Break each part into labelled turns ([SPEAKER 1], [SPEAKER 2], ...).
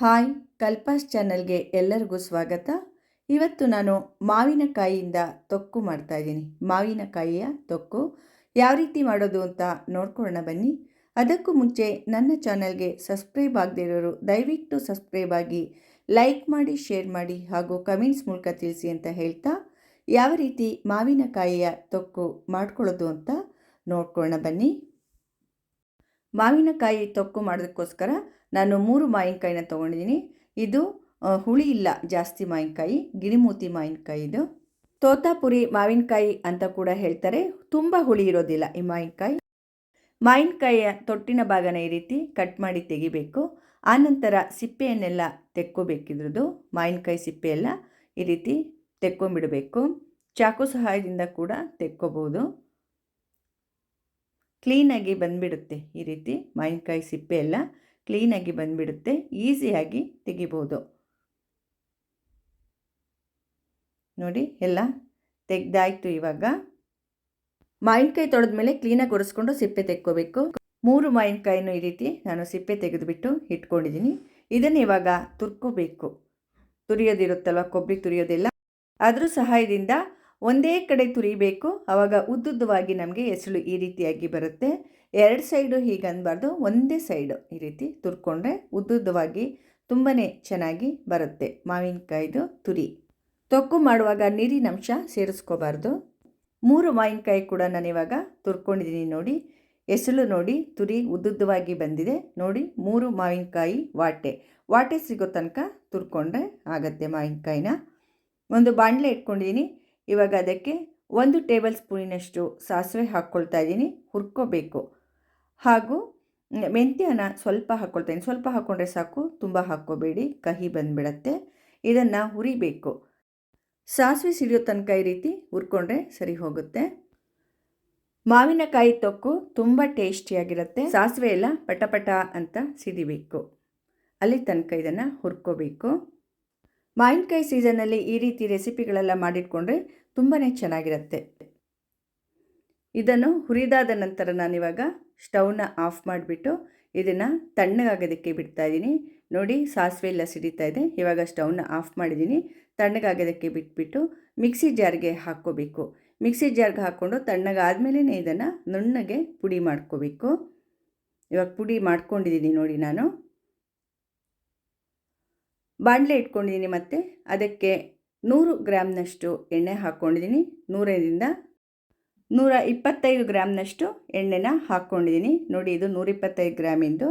[SPEAKER 1] Hi ಕಲ್ಪಾಸ್ ಚಾನಲ್ಗೆ ಎಲ್ಲರಿಗೂ ಸ್ವಾಗತ. ಇವತ್ತು ನಾನು ಮಾವಿನಕಾಯಿಯಿಂದ ತೊಕ್ಕು ಮಾಡ್ತಾ ಇದ್ದೀನಿ. ಮಾವಿನಕಾಯಿಯ ತೊಕ್ಕು. ಯಾವ ರೀತಿ ಮಾಡೋದು ಅಂತ ನೋಡ್ಕೊಳ್ಳೋಣ ಬನ್ನಿ. ಅದಕ್ಕೂ ಮುಂಚೆ ನನ್ನ ಚಾನಲ್ಗೆ ಸಬ್ಸ್ಕ್ರೈಬ್ ಇರೋರು ದಯವಿಟ್ಟು ಸಬ್ಸ್ಕ್ರೈಬ್ ಆಗಿ ಲೈಕ್ ಮಾಡಿ, ಶೇರ್ ಮಾಡಿ ಹಾಗೂ ಕಮೆಂಟ್ಸ್ ಮೂಲಕ ತಿಳಿಸಿ ಅಂತ ಹೇಳ್ತಾ ಯಾವ ರೀತಿ ಮಾವಿನಕಾಯಿಯ ತೊಕ್ಕು ಮಾಡ್ಕೊಳ್ಳೋದು ಅಂತ ನೋಡ್ಕೊಳ್ಳೋಣ ಬನ್ನಿ. ಮಾವಿನಕಾಯಿ ತೊಕ್ಕು ಮಾಡೋದಕ್ಕೋಸ್ಕರ ನಾನು ಮೂರು ಮಾವಿನಕಾಯಿನ ತೊಗೊಂಡಿದ್ದೀನಿ. ಇದು ಹುಳಿ ಇಲ್ಲ, ಜಾಸ್ತಿ ಮಾವಿನಕಾಯಿ, ಗಿರಿಮೂತಿ ಮಾವಿನಕಾಯಿ ಇದು. ತೋತಾಪುರಿ ಮಾವಿನಕಾಯಿ ಅಂತ ಕೂಡ ಹೇಳ್ತಾರೆ. ತುಂಬ ಹುಳಿ ಇರೋದಿಲ್ಲ ಈ ಮಾವಿನಕಾಯಿ. ಮಾವಿನಕಾಯಿಯ ತೊಟ್ಟಿನ ಭಾಗನ ಈ ರೀತಿ ಕಟ್ ಮಾಡಿ ತೆಗಿಬೇಕು. ಆನಂತರ ಸಿಪ್ಪೆಯನ್ನೆಲ್ಲ ತೆಕ್ಕೋಬೇಕಿದ್ರದ್ದು ಮಾವಿನಕಾಯಿ ಸಿಪ್ಪೆಯೆಲ್ಲ ಈ ರೀತಿ ತೆಕ್ಕೊಂಬಿಡಬೇಕು. ಚಾಕು ಸಹಾಯದಿಂದ ಕೂಡ ತೆಕ್ಕೋಬೋದು. ಕ್ಲೀನಾಗಿ ಬಂದುಬಿಡುತ್ತೆ ಈ ರೀತಿ ಮಾವಿನಕಾಯಿ ಸಿಪ್ಪೆ ಎಲ್ಲ ಕ್ಲೀನಾಗಿ ಬಂದುಬಿಡುತ್ತೆ, ಈಸಿಯಾಗಿ ತೆಗಿಬೋದು. ನೋಡಿ, ಎಲ್ಲ ತೆಗ್ದಾಯ್ತು ಇವಾಗ. ಮಾವಿನಕಾಯಿ ತೊಳೆದ್ಮೇಲೆ ಕ್ಲೀನಾಗಿ ಒರೆಸ್ಕೊಂಡು ಸಿಪ್ಪೆ ತೆಕ್ಕೋಬೇಕು. ಮೂರು ಮಾವಿನಕಾಯಿನೂ ಈ ರೀತಿ ನಾನು ಸಿಪ್ಪೆ ತೆಗೆದುಬಿಟ್ಟು ಇಟ್ಕೊಂಡಿದ್ದೀನಿ. ಇದನ್ನು ಇವಾಗ ತುರ್ಕೋಬೇಕು. ತುರಿಯೋದಿರುತ್ತಲ್ವ, ಕೊಬ್ಬರಿ ತುರಿಯೋದಿಲ್ಲ? ಅದ್ರ ಸಹಾಯದಿಂದ ಒಂದೇ ಕಡೆ ತುರಿಬೇಕು. ಆವಾಗ ಉದ್ದುದ್ದವಾಗಿ ನಮಗೆ ಹೆಸಳು ಈ ರೀತಿಯಾಗಿ ಬರುತ್ತೆ. ಎರಡು ಸೈಡು ಹೀಗೆ ಅನ್ನಬಾರ್ದು ಒಂದೇ ಸೈಡು ಈ ರೀತಿ ತುರ್ಕೊಂಡ್ರೆ ಉದ್ದುದ್ದವಾಗಿ ತುಂಬಾ ಚೆನ್ನಾಗಿ ಬರುತ್ತೆ ಮಾವಿನಕಾಯಿದು ತುರಿ. ತೊಕ್ಕು ಮಾಡುವಾಗ ನೀರಿನ ಅಂಶ ಸೇರಿಸ್ಕೋಬಾರ್ದು. ಮೂರು ಮಾವಿನಕಾಯಿ ಕೂಡ ನಾನಿವಾಗ ತುರ್ಕೊಂಡಿದ್ದೀನಿ ನೋಡಿ, ಎಸಳು ನೋಡಿ, ತುರಿ ಉದ್ದುದ್ದವಾಗಿ ಬಂದಿದೆ ನೋಡಿ, ಮೂರು ಮಾವಿನಕಾಯಿ ವಾಟೆ. ವಾಟೆ ಸಿಗೋ ತನಕ ತುರ್ಕೊಂಡ್ರೆ ಆಗತ್ತೆ ಮಾವಿನಕಾಯಿನ. ಒಂದು ಬಾಣಲೆ ಇಟ್ಕೊಂಡಿದ್ದೀನಿ, ಇವಾಗ ಅದಕ್ಕೆ ಒಂದು ಟೇಬಲ್ ಸ್ಪೂನಿನಷ್ಟು ಸಾಸಿವೆ ಹಾಕ್ಕೊಳ್ತಾ ಇದ್ದೀನಿ, ಹುರ್ಕೋಬೇಕು. ಹಾಗೂ ಮೆಂತ್ಯನ ಸ್ವಲ್ಪ ಹಾಕ್ಕೊಳ್ತೇನೆ ಸ್ವಲ್ಪ ಹಾಕ್ಕೊಂಡ್ರೆ ಸಾಕು, ತುಂಬ ಹಾಕ್ಕೋಬೇಡಿ, ಕಹಿ ಬಂದುಬಿಡತ್ತೆ. ಇದನ್ನು ಹುರಿಬೇಕು. ಸಾಸಿವೆ ಸಿಡಿಯೋ ತನಕ ಈ ರೀತಿ ಹುರ್ಕೊಂಡ್ರೆ ಸರಿ ಹೋಗುತ್ತೆ. ಮಾವಿನಕಾಯಿ ತೊಕ್ಕು ತುಂಬ ಟೇಸ್ಟಿಯಾಗಿರುತ್ತೆ. ಸಾಸಿವೆ ಎಲ್ಲ ಪಟಪಟ ಅಂತ ಸಿಡಿಬೇಕು ಅಲ್ಲಿ ತನಕ ಇದನ್ನು ಹುರ್ಕೋಬೇಕು. ಮಾವಿನಕಾಯಿ ಸೀಸನ್ನಲ್ಲಿ ಈ ರೀತಿ ರೆಸಿಪಿಗಳೆಲ್ಲ ಮಾಡಿಟ್ಕೊಂಡ್ರೆ ತುಂಬಾ ಚೆನ್ನಾಗಿರುತ್ತೆ. ಇದನ್ನು ಹುರಿದಾದ ನಂತರ ನಾನಿವಾಗ ಸ್ಟವ್ನ ಆಫ್ ಮಾಡಿಬಿಟ್ಟು ಇದನ್ನು ತಣ್ಣಗಾಗೋದಕ್ಕೆ ಬಿಡ್ತಾ ಇದ್ದೀನಿ. ನೋಡಿ ಸಾಸಿವೆ ಎಲ್ಲ ಸಿಡಿತಾ ಇದೆ. ಇವಾಗ ಸ್ಟವ್ನ ಆಫ್ ಮಾಡಿದ್ದೀನಿ. ತಣ್ಣಗಾಗೋದಕ್ಕೆ ಬಿಟ್ಬಿಟ್ಟು ಮಿಕ್ಸಿ ಜಾರ್ಗೆ ಹಾಕ್ಕೋಬೇಕು. ಮಿಕ್ಸಿ ಜಾರ್ಗೆ ಹಾಕ್ಕೊಂಡು ತಣ್ಣಗಾದ್ಮೇಲೇ ಇದನ್ನು ನುಣ್ಣಗೆ ಪುಡಿ ಮಾಡ್ಕೋಬೇಕು. ಇವಾಗ ಪುಡಿ ಮಾಡ್ಕೊಂಡಿದ್ದೀನಿ ನೋಡಿ ನಾನು. ಬಾಣಲೆ ಇಟ್ಕೊಂಡಿದ್ದೀನಿ ಮತ್ತು ಅದಕ್ಕೆ ನೂರು ಗ್ರಾಮ್ನಷ್ಟು ಎಣ್ಣೆ ಹಾಕ್ಕೊಂಡಿದ್ದೀನಿ. ನೂರರಿಂದ ನೂರ ಇಪ್ಪತ್ತೈದು ಗ್ರಾಮ್ನಷ್ಟು ಎಣ್ಣೆನ ಹಾಕ್ಕೊಂಡಿದ್ದೀನಿ ನೋಡಿ, ಇದು ನೂರಿಪ್ಪತ್ತೈದು ಗ್ರಾಮಿಂದು.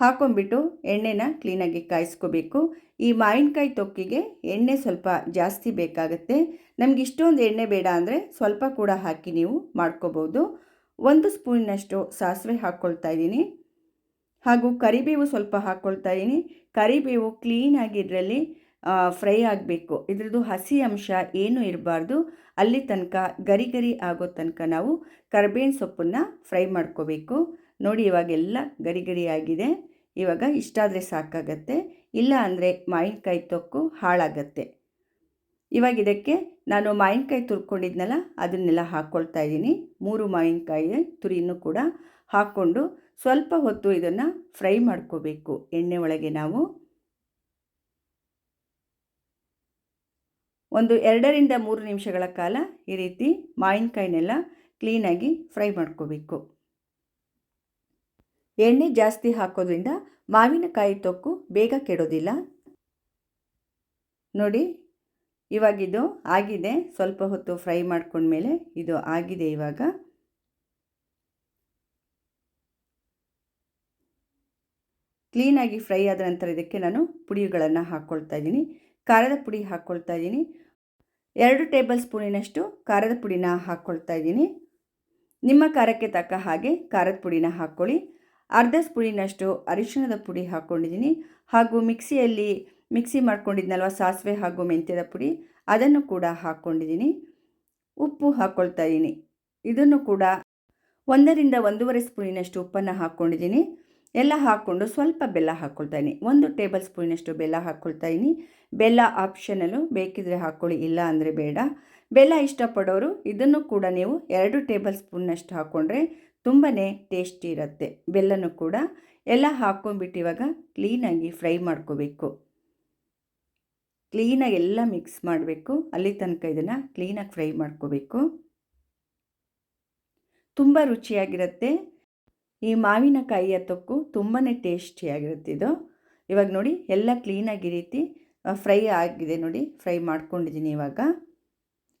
[SPEAKER 1] ಹಾಕೊಂಡ್ಬಿಟ್ಟು ಎಣ್ಣೆನ ಕ್ಲೀನಾಗಿ ಕಾಯಿಸ್ಕೋಬೇಕು. ಈ ಮಾವಿನಕಾಯಿ ತೊಕ್ಕಿಗೆ ಎಣ್ಣೆ ಸ್ವಲ್ಪ ಜಾಸ್ತಿ ಬೇಕಾಗುತ್ತೆ. ನಮಗೆ ಇಷ್ಟೊಂದು ಎಣ್ಣೆ ಬೇಡ ಅಂದರೆ ಸ್ವಲ್ಪ ಕೂಡ ಹಾಕಿ ನೀವು ಮಾಡ್ಕೋಬೋದು. ಒಂದು ಸ್ಪೂನಿನಷ್ಟು ಸಾಸಿವೆ ಹಾಕ್ಕೊಳ್ತಾ ಇದ್ದೀನಿ. ಹಾಗೂ ಕರಿಬೇವು ಸ್ವಲ್ಪ ಹಾಕ್ಕೊಳ್ತಾ ಇದ್ದೀನಿ. ಕರಿಬೇವು ಕ್ಲೀನಾಗಿ ಇದರಲ್ಲಿ ಫ್ರೈ ಆಗಬೇಕು. ಇದ್ರದ್ದು ಹಸಿ ಅಂಶ ಏನೂ ಇರಬಾರ್ದು. ಅಲ್ಲಿ ತನಕ, ಗರಿ ಗರಿ ಆಗೋ ತನಕ ನಾವು ಕರ್ಬೇವಿನ ಸೊಪ್ಪನ್ನು ಫ್ರೈ ಮಾಡ್ಕೋಬೇಕು. ನೋಡಿ ಇವಾಗೆಲ್ಲ ಗರಿ ಗರಿ ಆಗಿದೆ. ಇವಾಗ ಇಷ್ಟಾದರೆ ಸಾಕಾಗತ್ತೆ. ಇಲ್ಲ ಅಂದರೆ ಮಾವಿನಕಾಯಿ ತೊಕ್ಕು ಹಾಳಾಗತ್ತೆ. ಇವಾಗ ಇದಕ್ಕೆ ನಾನು ಮಾವಿನಕಾಯಿ ತುರ್ಕೊಂಡಿದ್ನಲ್ಲ, ಅದನ್ನೆಲ್ಲ ಹಾಕ್ಕೊಳ್ತಾ ಇದ್ದೀನಿ. ಮೂರು ಮಾವಿನಕಾಯಿ ತುರಿನೂ ಕೂಡ ಹಾಕ್ಕೊಂಡು ಸ್ವಲ್ಪ ಹೊತ್ತು ಇದನ್ನು ಫ್ರೈ ಮಾಡ್ಕೋಬೇಕು. ಎಣ್ಣೆ ಒಳಗೆ ನಾವು. ಒಂದು ಎರಡರಿಂದ ಮೂರು ನಿಮಿಷಗಳ ಕಾಲ ಈ ರೀತಿ ಮಾವಿನಕಾಯಿನೆಲ್ಲ ಕ್ಲೀನಾಗಿ ಫ್ರೈ ಮಾಡ್ಕೋಬೇಕು. ಎಣ್ಣೆ ಜಾಸ್ತಿ ಹಾಕೋದ್ರಿಂದ ಮಾವಿನಕಾಯಿ ತೊಕ್ಕು ಬೇಗ ಕೆಡೋದಿಲ್ಲ. ನೋಡಿ ಇವಾಗಿದು ಆಗಿದೆ. ಸ್ವಲ್ಪ ಹೊತ್ತು ಫ್ರೈ ಮಾಡ್ಕೊಂಡ್ಮೇಲೆ ಇದು ಆಗಿದೆ ಇವಾಗ. ಕ್ಲೀನಾಗಿ ಫ್ರೈ ಆದ ನಂತರ ಇದಕ್ಕೆ ನಾನು ಪುಡಿಗಳನ್ನು ಹಾಕ್ಕೊಳ್ತಾ ಇದ್ದೀನಿ. ಖಾರದ ಪುಡಿ ಹಾಕ್ಕೊಳ್ತಾ ಇದ್ದೀನಿ. ಎರಡು ಟೇಬಲ್ ಸ್ಪೂನಿನಷ್ಟು ಖಾರದ ಪುಡಿನ ಹಾಕ್ಕೊಳ್ತಾ ಇದ್ದೀನಿ. ನಿಮ್ಮ ಖಾರಕ್ಕೆ ತಕ್ಕ ಹಾಗೆ ಖಾರದ ಪುಡಿನ ಹಾಕ್ಕೊಳ್ಳಿ. ಅರ್ಧ ಸ್ಪೂನಿನಷ್ಟು ಅರಿಶಿಣದ ಪುಡಿ ಹಾಕ್ಕೊಂಡಿದ್ದೀನಿ. ಹಾಗೂ ಮಿಕ್ಸಿಯಲ್ಲಿ, ಮಿಕ್ಸಿ ಮಾಡ್ಕೊಂಡಿದ್ನಲ್ವ, ಸಾಸಿವೆ ಹಾಗೂ ಮೆಂತ್ಯದ ಪುಡಿ, ಅದನ್ನು ಕೂಡ ಹಾಕ್ಕೊಂಡಿದ್ದೀನಿ. ಉಪ್ಪು ಹಾಕ್ಕೊಳ್ತಾ ಇದ್ದೀನಿ. ಇದನ್ನು ಕೂಡ ಒಂದರಿಂದ ಒಂದೂವರೆ ಸ್ಪೂನಿನಷ್ಟು ಉಪ್ಪನ್ನು ಹಾಕ್ಕೊಂಡಿದ್ದೀನಿ. ಎಲ್ಲ ಹಾಕ್ಕೊಂಡು ಸ್ವಲ್ಪ ಬೆಲ್ಲ ಹಾಕ್ಕೊಳ್ತಾ ಇದ್ದೀನಿ. ಒಂದು ಟೇಬಲ್ ಸ್ಪೂನಿನಷ್ಟು ಬೆಲ್ಲ ಹಾಕ್ಕೊಳ್ತಾ ಇದ್ದೀನಿ. ಬೆಲ್ಲ ಆಪ್ಷನಲ್ಲು ಬೇಕಿದ್ರೆ ಹಾಕ್ಕೊಳ್ಳಿ ಇಲ್ಲ ಅಂದರೆ ಬೇಡ. ಬೆಲ್ಲ ಇಷ್ಟಪಡೋರು ಇದನ್ನು ಕೂಡ ನೀವು ಎರಡು ಟೇಬಲ್ ಸ್ಪೂನ್ನಷ್ಟು ಹಾಕ್ಕೊಂಡ್ರೆ ತುಂಬಾ ಟೇಸ್ಟಿ ಇರುತ್ತೆ. ಬೆಲ್ಲನೂ ಕೂಡ. ಎಲ್ಲ ಹಾಕ್ಕೊಂಡ್ಬಿಟ್ಟು ಇವಾಗ ಕ್ಲೀನಾಗಿ ಫ್ರೈ ಮಾಡ್ಕೋಬೇಕು. ಕ್ಲೀನಾಗಿ ಎಲ್ಲ ಮಿಕ್ಸ್ ಮಾಡಬೇಕು. ಅಲ್ಲಿ ತನಕ ಇದನ್ನು ಕ್ಲೀನಾಗಿ ಫ್ರೈ ಮಾಡ್ಕೋಬೇಕು. ತುಂಬ ರುಚಿಯಾಗಿರುತ್ತೆ. ಈ ಮಾವಿನಕಾಯಿಯ ತೊಕ್ಕು ತುಂಬಾ ಟೇಸ್ಟಿಯಾಗಿರುತ್ತೆ ಇದು. ಇವಾಗ ನೋಡಿ, ಎಲ್ಲ ಕ್ಲೀನಾಗಿ ರೀತಿ ಫ್ರೈ ಆಗಿದೆ ನೋಡಿ ಫ್ರೈ ಮಾಡ್ಕೊಂಡಿದ್ದೀನಿ ಇವಾಗ.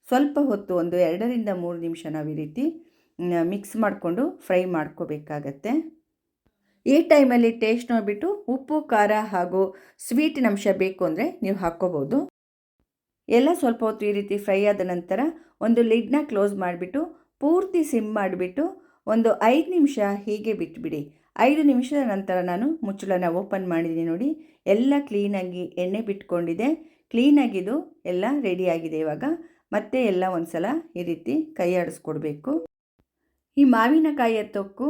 [SPEAKER 1] ಸ್ವಲ್ಪ ಹೊತ್ತು, ಒಂದು ಎರಡರಿಂದ ಮೂರು ನಿಮಿಷ ನಾವು ಈ ರೀತಿ ಮಿಕ್ಸ್ ಮಾಡಿಕೊಂಡು ಫ್ರೈ ಮಾಡ್ಕೋಬೇಕಾಗತ್ತೆ. ಈ ಟೈಮಲ್ಲಿ ಟೇಸ್ಟ್ ನೋಡಿಬಿಟ್ಟು ಉಪ್ಪು, ಖಾರ ಹಾಗೂ ಸ್ವೀಟಿನ ಅಂಶ ಬೇಕು ಅಂದರೆ ನೀವು ಹಾಕ್ಕೋಬೋದು. ಎಲ್ಲ ಸ್ವಲ್ಪ ಹೊತ್ತು ಈ ರೀತಿ ಫ್ರೈ ಆದ ನಂತರ ಒಂದು ಲಿಡ್ನ ಕ್ಲೋಸ್ ಮಾಡಿಬಿಟ್ಟು, ಪೂರ್ತಿ ಸಿಮ್ ಮಾಡಿಬಿಟ್ಟು ಒಂದು ಐದು ನಿಮಿಷ ಹೀಗೆ ಬಿಟ್ಬಿಡಿ. ಐದು ನಿಮಿಷದ ನಂತರ ನಾನು ಮುಚ್ಚಳನ ಓಪನ್ ಮಾಡಿದ್ದೀನಿ ನೋಡಿ. ಎಲ್ಲ ಕ್ಲೀನಾಗಿ ಎಣ್ಣೆ ಬಿಟ್ಕೊಂಡಿದೆ. ಕ್ಲೀನಾಗಿದು ಎಲ್ಲ ರೆಡಿಯಾಗಿದೆ ಇವಾಗ. ಮತ್ತೆ ಎಲ್ಲ ಒಂದು ಸಲ ಈ ರೀತಿ ಕೈ ಆಡಿಸ್ಕೊಡ್ಬೇಕು. ಈ ಮಾವಿನಕಾಯಿಯ ತೊಕ್ಕು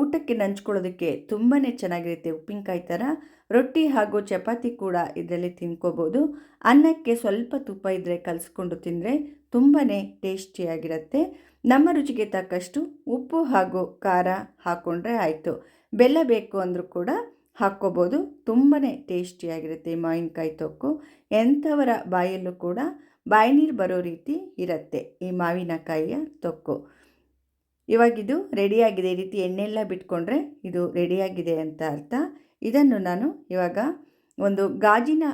[SPEAKER 1] ಊಟಕ್ಕೆ ನಂಚ್ಕೊಳ್ಳೋದಕ್ಕೆ ತುಂಬಾ ಚೆನ್ನಾಗಿರುತ್ತೆ ಉಪ್ಪಿನಕಾಯಿ ಥರ. ರೊಟ್ಟಿ ಹಾಗೂ ಚಪಾತಿ ಕೂಡ ಇದರಲ್ಲಿ ತಿನ್ಕೋಬೋದು ಅನ್ನಕ್ಕೆ ಸ್ವಲ್ಪ ತುಪ್ಪ ಇದ್ದರೆ ಕಲಸ್ಕೊಂಡು ತಿಂದರೆ ತುಂಬಾ ಟೇಸ್ಟಿಯಾಗಿರುತ್ತೆ. ನಮ್ಮ ರುಚಿಗೆ ತಕ್ಕಷ್ಟು ಉಪ್ಪು ಹಾಗೂ ಖಾರ ಹಾಕ್ಕೊಂಡ್ರೆ ಆಯಿತು. ಬೆಲ್ಲ ಬೇಕು ಅಂದರೂ ಕೂಡ ಹಾಕ್ಕೋಬೋದು. ತುಂಬಾ ಟೇಸ್ಟಿಯಾಗಿರುತ್ತೆ ಮಾವಿನಕಾಯಿ ತೊಕ್ಕು. ಎಂಥವರ ಬಾಯಲ್ಲೂ ಕೂಡ ಬಾಯಿ ನೀರು ಬರೋ ರೀತಿ ಇರುತ್ತೆ ಈ ಮಾವಿನಕಾಯಿಯ ತೊಕ್ಕು. ಇವಾಗಿದು ರೆಡಿಯಾಗಿದೆ. ಈ ರೀತಿ ಎಣ್ಣೆಲ್ಲ ಬಿಟ್ಕೊಂಡ್ರೆ ಇದು ರೆಡಿಯಾಗಿದೆ ಅಂತ ಅರ್ಥ. ಇದನ್ನು ನಾನು ಇವಾಗ ಒಂದು ಗಾಜಿನ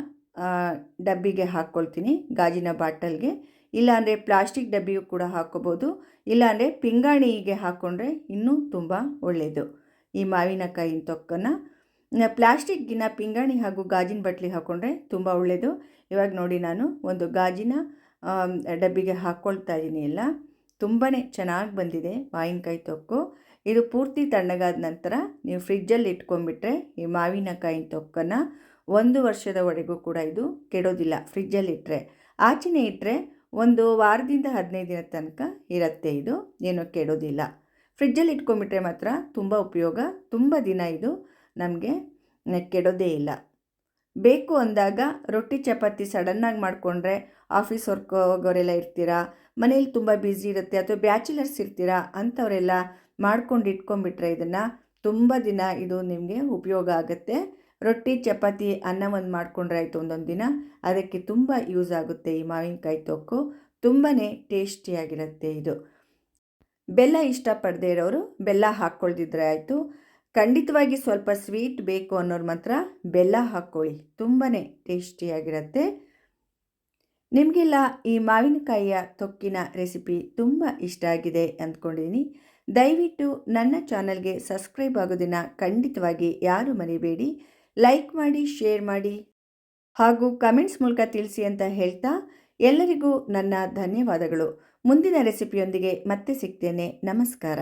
[SPEAKER 1] ಡಬ್ಬಿಗೆ ಹಾಕ್ಕೊಳ್ತೀನಿ. ಗಾಜಿನ ಬಾಟಲ್ಗೆ. ಇಲ್ಲಾಂದರೆ ಪ್ಲಾಸ್ಟಿಕ್ ಡಬ್ಬಿಯೂ ಕೂಡ ಹಾಕ್ಕೋಬೋದು. ಇಲ್ಲಾಂದರೆ ಪಿಂಗಾಣಿಗೆ ಹಾಕ್ಕೊಂಡ್ರೆ ಇನ್ನೂ ತುಂಬ ಒಳ್ಳೆಯದು ಈ ಮಾವಿನಕಾಯಿನ ತೊಕ್ಕನ್ನು ಪ್ಲಾಸ್ಟಿಕ್ಗಿನ ಪಿಂಗಾಣಿ ಹಾಗೂ ಗಾಜಿನ ಬಟ್ಲಿ ಹಾಕ್ಕೊಂಡ್ರೆ ತುಂಬ ಒಳ್ಳೆಯದು ಇವಾಗ ನೋಡಿ ನಾನು ಒಂದು ಗಾಜಿನ ಡಬ್ಬಿಗೆ ಹಾಕ್ಕೊಳ್ತಾ ಇದ್ದೀನಿ ಎಲ್ಲ. ತುಂಬಾ ಚೆನ್ನಾಗಿ ಬಂದಿದೆ ಮಾವಿನಕಾಯಿ ತೊಕ್ಕು. ಇದು ಪೂರ್ತಿ ತಣ್ಣಗಾದ ನಂತರ ನೀವು ಫ್ರಿಜ್ಜಲ್ಲಿ ಇಟ್ಕೊಂಡ್ಬಿಟ್ರೆ ಈ ಮಾವಿನಕಾಯಿನ ತೊಕ್ಕನ್ನು ಒಂದು ವರ್ಷದವರೆಗೂ ಕೂಡ ಇದು ಕೆಡೋದಿಲ್ಲ ಫ್ರಿಜ್ಜಲ್ಲಿ ಇಟ್ಟರೆ ಆಚೆನೇ ಇಟ್ಟರೆ ಒಂದು ವಾರದಿಂದ ಹದಿನೈದು ದಿನದ ತನಕ ಇರುತ್ತೆ ಇದು. ಏನೂ ಕೆಡೋದಿಲ್ಲ. ಫ್ರಿಜ್ಜಲ್ಲಿ ಇಟ್ಕೊಂಡ್ಬಿಟ್ರೆ ಮಾತ್ರ ತುಂಬ ಉಪಯೋಗ. ತುಂಬ ದಿನ ಇದು ನಮಗೆ ಕೆಡೋದೇ ಇಲ್ಲ. ಬೇಕು ಅಂದಾಗ ರೊಟ್ಟಿ ಚಪಾತಿ ಸಡನ್ನಾಗಿ ಮಾಡಿಕೊಂಡ್ರೆ ಆಫೀಸ್ ವರ್ಕ್ ಹೋಗೋರೆಲ್ಲ ಇರ್ತೀರಾ, ಮನೇಲಿ ತುಂಬ ಬ್ಯುಸಿ ಇರುತ್ತೆ ಅಥವಾ ಬ್ಯಾಚುಲರ್ಸ್ ಇರ್ತೀರಾ ಅಂಥವರೆಲ್ಲ ಮಾಡ್ಕೊಂಡು ಇಟ್ಕೊಂಡ್ಬಿಟ್ರೆ ಇದನ್ನು ತುಂಬ ದಿನ ಇದು ನಿಮಗೆ ಉಪಯೋಗ ಆಗುತ್ತೆ. ರೊಟ್ಟಿ, ಚಪಾತಿ, ಅನ್ನ ಒಂದು ಮಾಡಿಕೊಂಡ್ರೆ ಆಯಿತು ಒಂದೊಂದು ದಿನ, ಅದಕ್ಕೆ ತುಂಬ ಯೂಸ್ ಆಗುತ್ತೆ ಈ ಮಾವಿನಕಾಯಿ ತೊಕ್ಕು. ತುಂಬಾ ಟೇಸ್ಟಿಯಾಗಿರುತ್ತೆ ಇದು. ಬೆಲ್ಲ ಇಷ್ಟಪಡದೇ ಇರೋರು ಬೆಲ್ಲ ಹಾಕ್ಕೊಳ್ದಿದ್ರೆ ಆಯಿತು. ಖಂಡಿತವಾಗಿ ಸ್ವಲ್ಪ ಸ್ವೀಟ್ ಬೇಕು ಅನ್ನೋರು ಮಾತ್ರ ಬೆಲ್ಲ ಹಾಕ್ಕೊಳ್ಳಿ. ತುಂಬಾ ಟೇಸ್ಟಿಯಾಗಿರುತ್ತೆ. ನಿಮಗೆಲ್ಲ ಈ ಮಾವಿನಕಾಯಿಯ ತೊಕ್ಕಿನ ರೆಸಿಪಿ ತುಂಬ ಇಷ್ಟ ಆಗಿದೆ ಅಂದ್ಕೊಂಡಿದ್ದೀನಿ ದಯವಿಟ್ಟು ನನ್ನ ಚಾನಲ್ಗೆ ಸಬ್ಸ್ಕ್ರೈಬ್ ಆಗೋದನ್ನು ಖಂಡಿತವಾಗಿ ಯಾರು ಮರಿಬೇಡಿ. ಲೈಕ್ ಮಾಡಿ, ಶೇರ್ ಮಾಡಿ ಹಾಗೂ ಕಮೆಂಟ್ಸ್ ಮೂಲಕ ತಿಳಿಸಿ ಅಂತ ಹೇಳ್ತಾ ಎಲ್ಲರಿಗೂ ನನ್ನ ಧನ್ಯವಾದಗಳು. ಮುಂದಿನ ರೆಸಿಪಿಯೊಂದಿಗೆ ಮತ್ತೆ ಸಿಗ್ತೇನೆ. ನಮಸ್ಕಾರ.